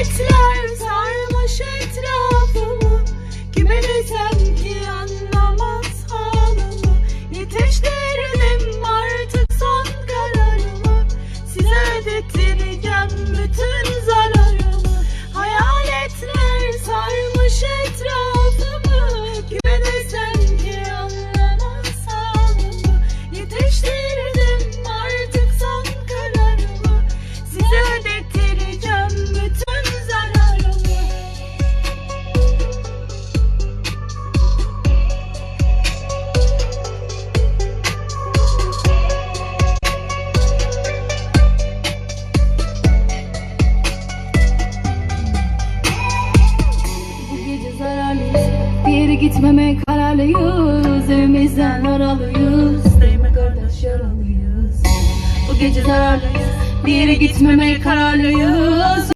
it's life. Yere gitmemeye kararlıyız. Evimizden aralıyız. Değme kardeş yaralıyız. Bu gece zararlıyız. Bir yere gitmemeye kararlıyız